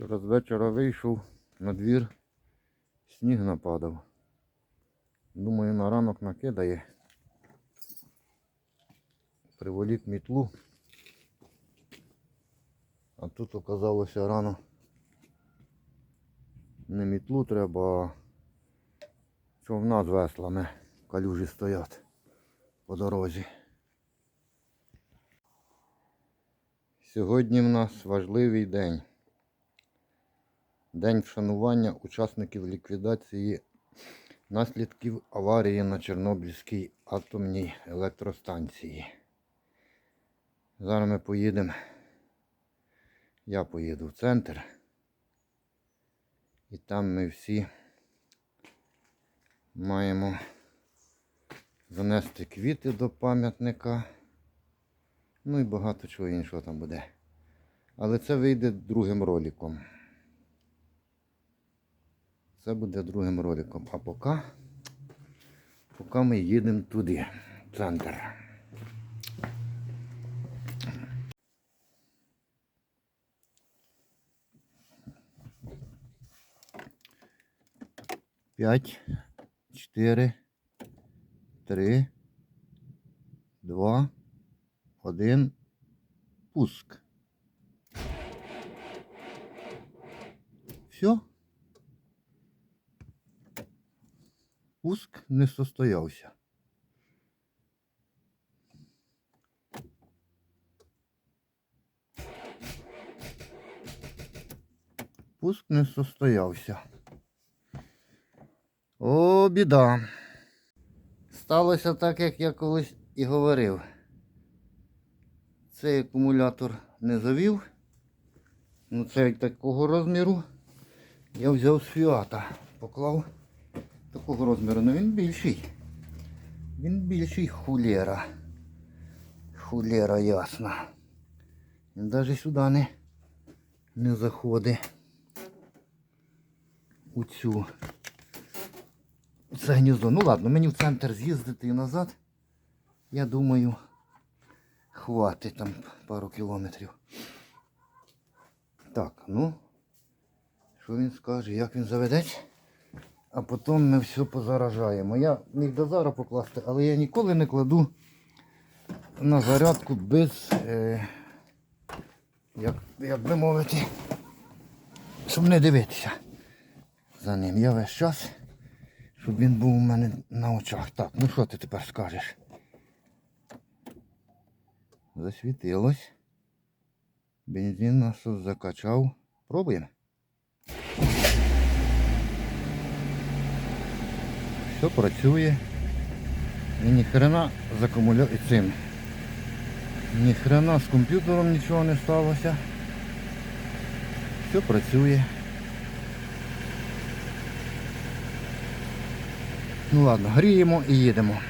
Вчора з вечора вийшов на двір, сніг нападав. Думаю, на ранок накидає. Приволік мітлу. А тут оказалося рано. Не мітлу треба, а човна з веслами. Калюжі стоять по дорозі. Сьогодні в нас важливий день. День вшанування учасників ліквідації наслідків аварії на Чорнобильській атомній електростанції. Зараз ми поїдемо. Я поїду в центр. І там ми всі маємо занести квіти до пам'ятника. Ну і багато чого іншого там буде. Але це вийде другим роликом. Це буде другим роликом. А поки, поки ми їдемо туди, в центр. П'ять, чотири, три, два, один, пуск. Все. Пуск не состоявся. Пуск не состоявся. О, біда. Сталося так, як я колись і говорив. Цей акумулятор не завів. Ну це такого розміру. Я взяв з фіата, поклав такого розміру, ну він більший. Він більший хулера. Хулера ясна. Він навіть сюди не, не заходить. У цю. Це гніздо. Ну ладно, мені в центр з'їздити і назад. Я думаю, хватить там пару кілометрів. Так, ну, що він скаже, як він заведеться? А потім ми все позаражаємо. Я міг до зараз покласти, але я ніколи не кладу на зарядку без, е, як, як би мовити, щоб не дивитися за ним. Я весь час, щоб він був у мене на очах. Так, ну що ти тепер скажеш? Засвітилось. Бензин нас закачав. Пробуємо. Все працює. І ні хрена з акумуля... цим. Ні хрена з комп'ютером нічого не сталося. Все працює. Ну ладно, гріємо і їдемо.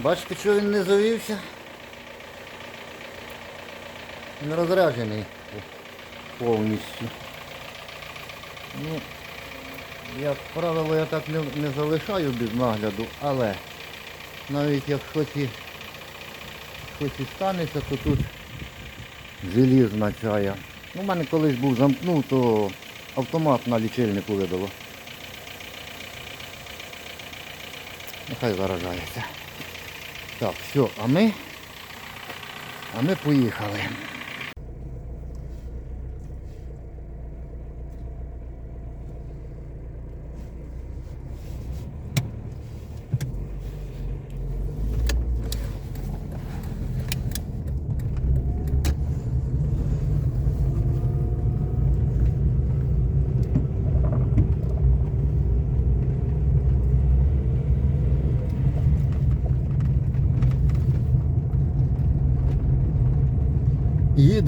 Бачите, що він не завівся? Він розряджений повністю. Ну, як правило, я так не, не залишаю без нагляду, але навіть як щось і, щось і станеться, то тут желізна чая. Ну, у мене колись був замкнув, то автомат на лічильнику видало. Нехай заражається. Так, все, а ми, а ми поїхали.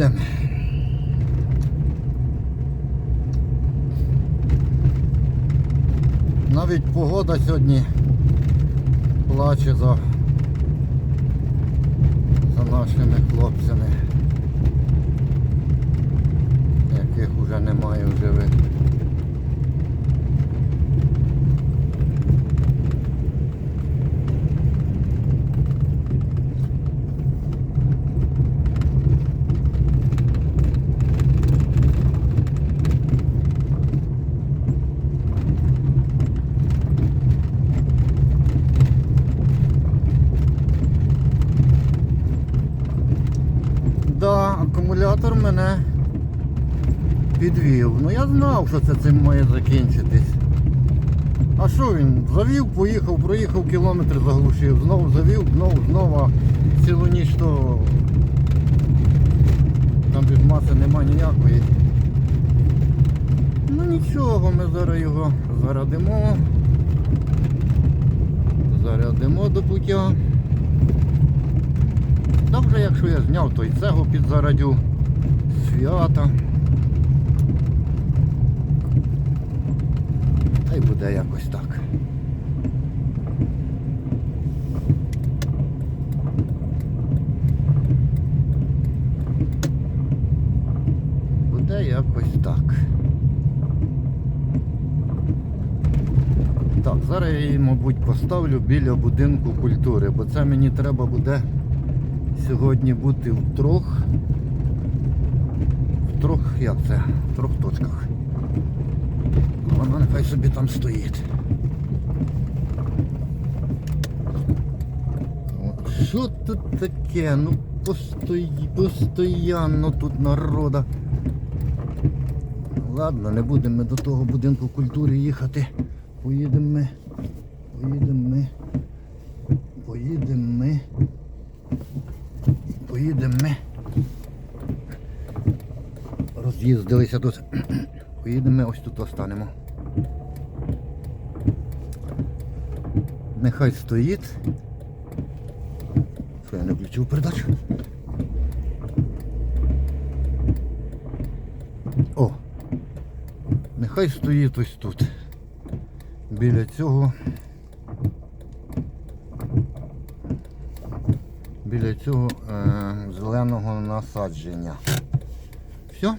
Їдемо. Навіть погода сьогодні плаче за, за нашими хлопцями, яких вже немає в живих. Акумулятор мене підвів. Ну я знав, що це цим має закінчитись. А що він? Завів, поїхав, проїхав кілометр, заглушив, знову завів, знову, знову, а цілу ніч то там ж маси нема ніякої. Ну нічого, ми зараз його зарядимо. Зарядимо до пуття. Добре, якщо я зняв, то й цього підзарадю. Свята. Та й буде якось так. Буде якось так. Так, зараз я її, мабуть, поставлю біля будинку культури, бо це мені треба буде сьогодні бути в трьох. В трьох, як це? В трьох точках. Вона нехай собі там стоїть. От Що тут таке? Ну постої, постоянно тут народа. Ладно, не будемо ми до того будинку культури їхати. Поїдемо ми. Поїдемо ми. Поїдемо ми. Поїдемо ми. Роз'їздилися тут. Поїдемо ми ось тут останемо. Нехай стоїть. Що я не включив передачу? О! Нехай стоїть ось тут. Біля цього. Біля цього е, зеленого насадження. Все.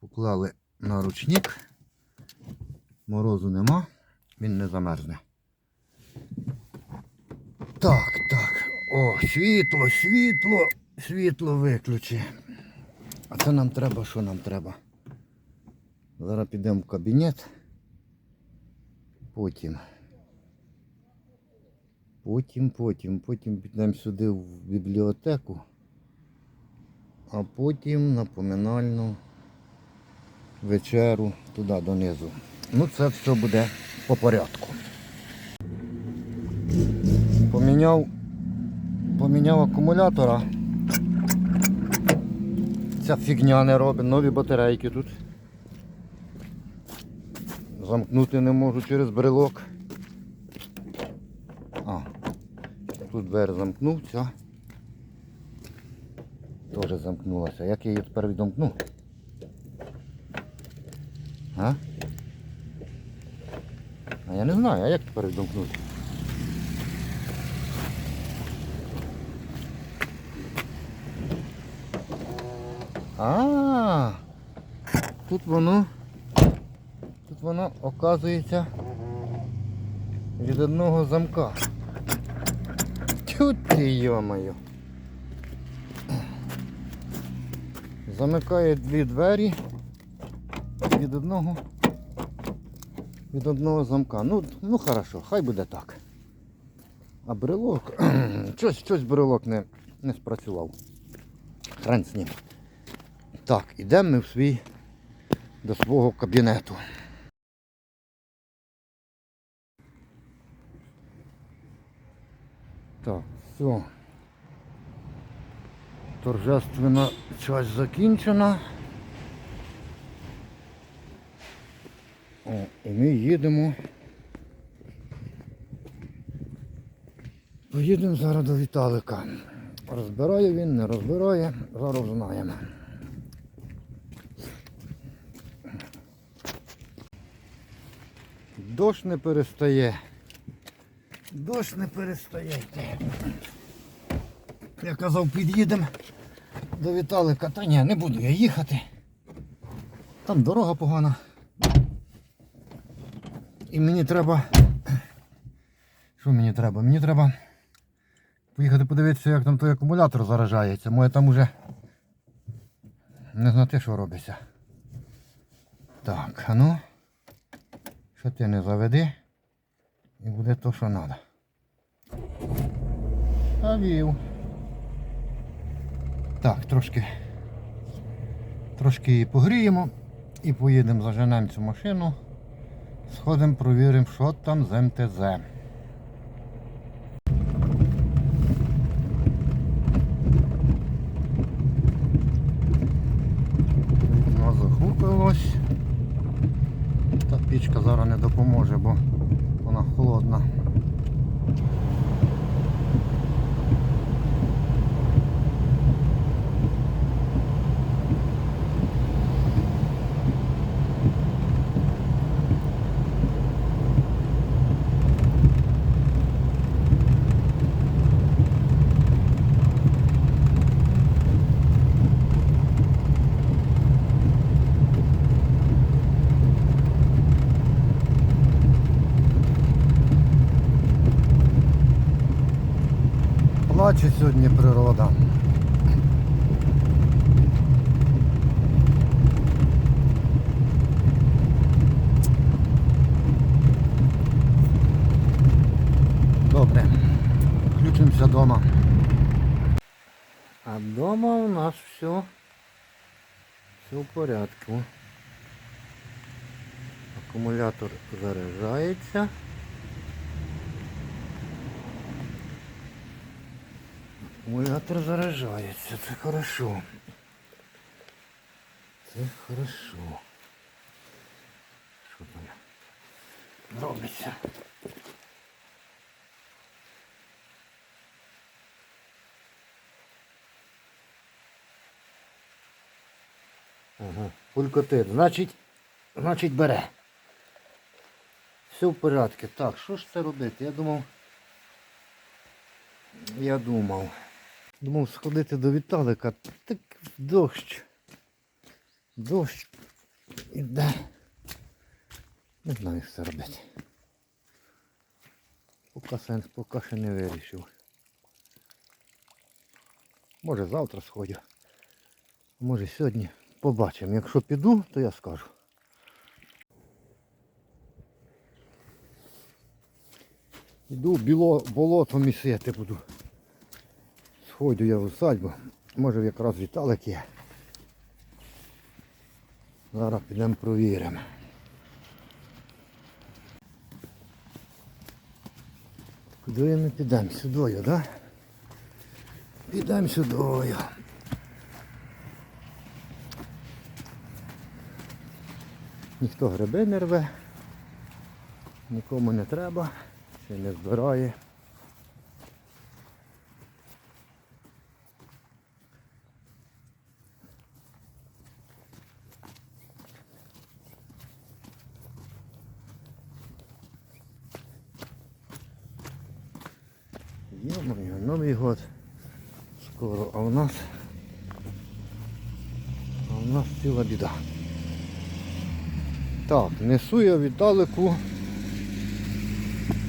Поклали на ручник. Морозу нема, він не замерзне. Так, так. О, світло, світло, світло виключи. А це нам треба, що нам треба? Зараз підемо в кабінет. Потім. Потім, потім, потім підемо сюди в бібліотеку, а потім на поминальну вечеру туди донизу. Ну це все буде по порядку. Поміняв, поміняв акумулятора. Ця фігня не робить, нові батарейки тут. Замкнути не можу через брелок. А, тут двері замкнув, ця. Теж замкнулася. Як я її тепер відомкну? А? А я не знаю, а як тепер відомкнути? А, тут воно, тут воно оказується від одного замка. Тю ти йомаю. Замикає дві двері від одного від одного замка. Ну, ну хорошо, хай буде так. А брелок, щось, щось брелок не, не спрацював. Хрен з ним. Так, ідемо ми в свій до свого кабінету. Так, все. Торжественна часть закінчена. О, і ми їдемо. Поїдемо зараз до Віталика. Розбирає він, не розбирає, зараз знаємо. Дощ не перестає. Дощ не перестає. Я казав, під'їдемо до Віталика. Та ні, не буду я їхати. Там дорога погана. І мені треба. Що мені треба? Мені треба поїхати подивитися, як там той акумулятор заражається. Моє там уже не знати, що робиться. Так, а ну. Що ти не заведи і буде то, що треба. А вів. Так, трошки, трошки її погріємо і поїдемо, заженемо цю машину. Сходимо, провіримо, що там з МТЗ. Вікно захукалось. Та пічка зараз не допоможе, бо вона холодна. Плаче сьогодні природа. Добре, включимося вдома. А вдома у нас все, все в порядку. Акумулятор заряджається. Акумулятор заряджається, це хорошо. Це хорошо. Що там робиться? Ага, пулькотит. Значить, значить бере. Все в порядку. Так, що ж це робити? Я думав. Я думав. Думав сходити до Віталика. Так дощ. Дощ. Іде. Не знаю, що робити. Поки сенс, поки ще не вирішив. Може завтра сходю. Може сьогодні побачимо. Якщо піду, то я скажу. Іду біло, болото місити буду. Сходю я в усадьбу. Може якраз Віталик є. Зараз підемо провіримо. Куди ми підемо? Сюдою, так? Да? Підемо сюдою. Ніхто гриби не рве, нікому не треба, ще не збирає. Ё-моё, Новий год скоро, а у нас а у нас ціла біда. Так, несу я Віталику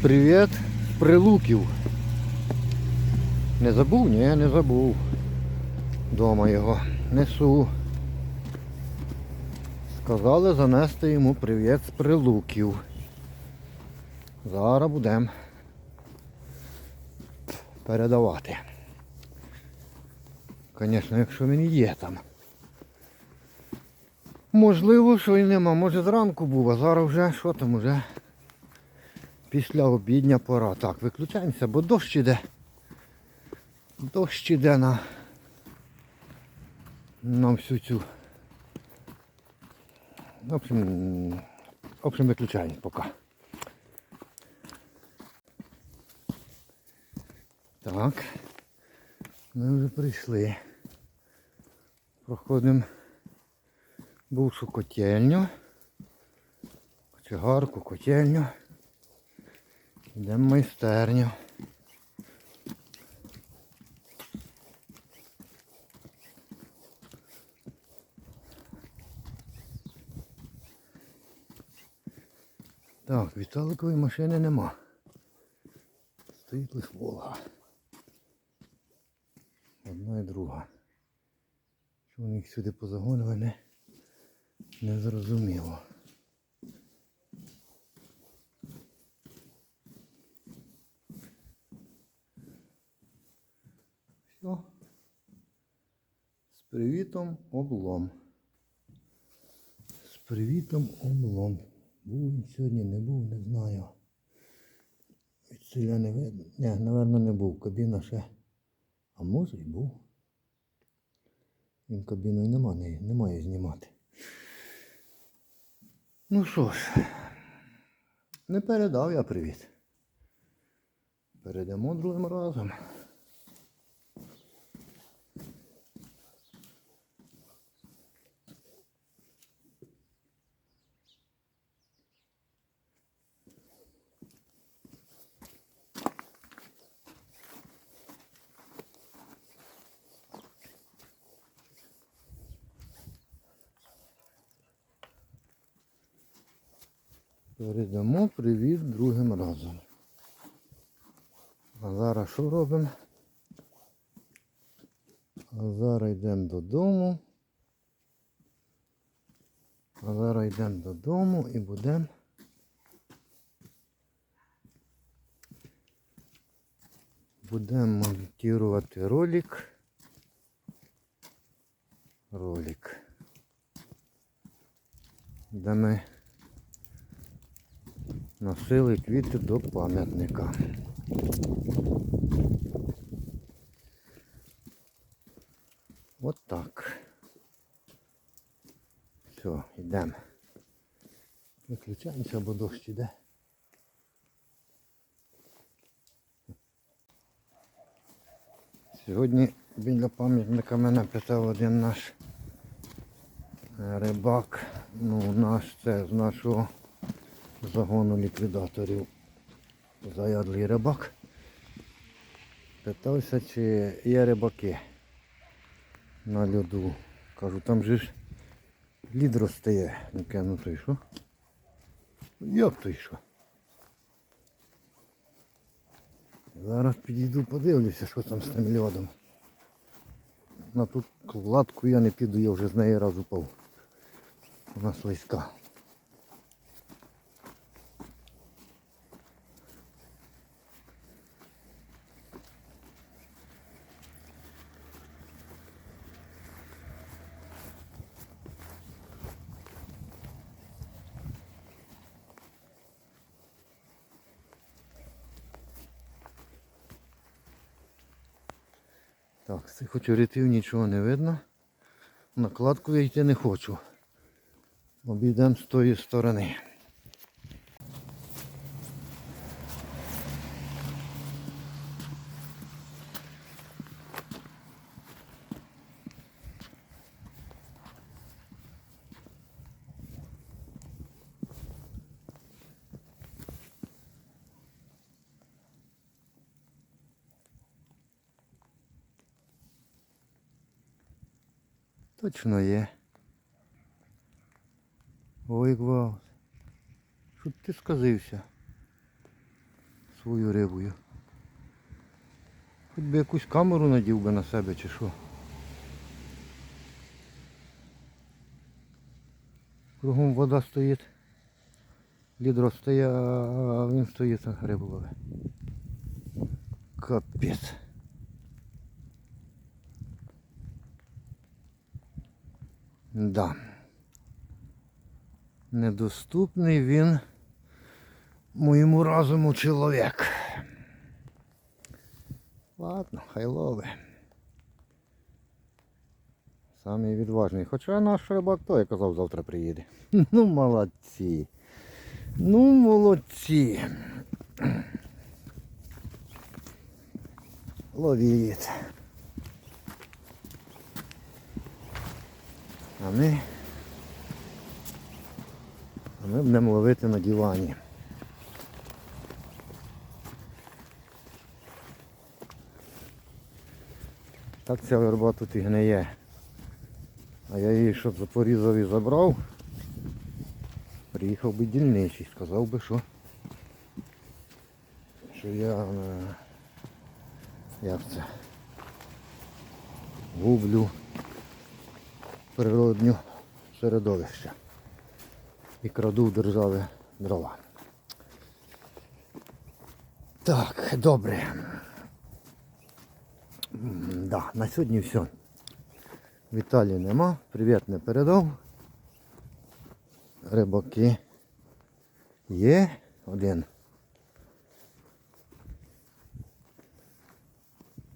привіт з прилуків. Не забув? Ні, не забув. Дома його. Несу. Сказали занести йому привіт з прилуків. Зараз будемо передавати. Звісно, якщо він є там. Можливо, що і нема. Може зранку був, а зараз вже що там уже після обідня пора. Так, виключаємося, бо дощ іде. Дощ іде на, на всю цю. В общем, в общем виключаємо поки. Так. Ми вже прийшли. Проходимо бувшу котельню. Кочегарку, котельню. Йдемо в майстерню. Так, Віталикової машини нема. Стоїть лише Волга. Одна і друга. Що вони їх сюди позагонили, не, не зрозуміло. Все. привітом облом. З привітом облом. Був він сьогодні, не був, не знаю. Від не видно. Ні, напевно, не був. Кабіна ще. А може й був. Він кабіну й нема, не, немає знімати. Ну що ж, не передав я привіт. Передамо другим разом. Передамо привіт другим разом. А зараз що робимо? А зараз йдемо додому. А зараз йдемо додому і будемо. Будемо монтувати ролик. Ролик. Де ми носили квіти до пам'ятника. От так. Все, йдемо. Виключаємося, бо дощ іде. Сьогодні біля пам'ятника мене питав один наш е, рибак. Ну, наш це з нашого загону ліквідаторів. Заядлий рибак. Питався, чи є рибаки на льоду. Кажу, там же ж лід розстає. Ну, кажу, ну то й що? Як то й що? Зараз підійду, подивлюся, що там з тим льодом. На ту кладку я не піду, я вже з неї раз упав. Вона слизька. Так, цих очеретів нічого не видно. На кладку я йти не хочу. Обійдемо з тої сторони. Точно є. Ой, гвалт. Що ти сказився свою рибою? Хоч би якусь камеру надів би на себе чи що. Кругом вода стоїть. Лід розстає, а він стоїть а рибу ловить. Капець. Да. Недоступний він моєму разуму чоловік. Ладно, хай лови. Самий відважний. Хоча наш рибак той казав, завтра приїде. Ну молодці. Ну молодці. Ловіть. А ми, а ми будемо ловити на дивані. Так ця верба тут і гниє. А я її щоб запорізав і забрав. Приїхав би дільничий, сказав би, що, що я е, як це гублю природню середовище і краду в держави дрова. Так, добре. Да, на сьогодні все. Віталій нема, привіт не передав. Рибаки є один.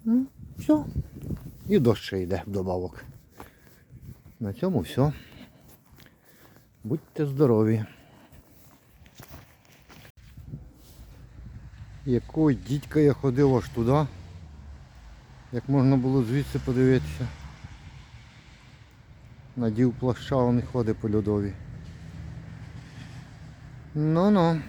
Ну, все. І дощ ще йде вдобавок. На цьому все. Будьте здорові. Якого дідька я ходив аж туди. Як можна було звідси подивитися. Надів плаща, а не ходить по льодові. Ну-ну.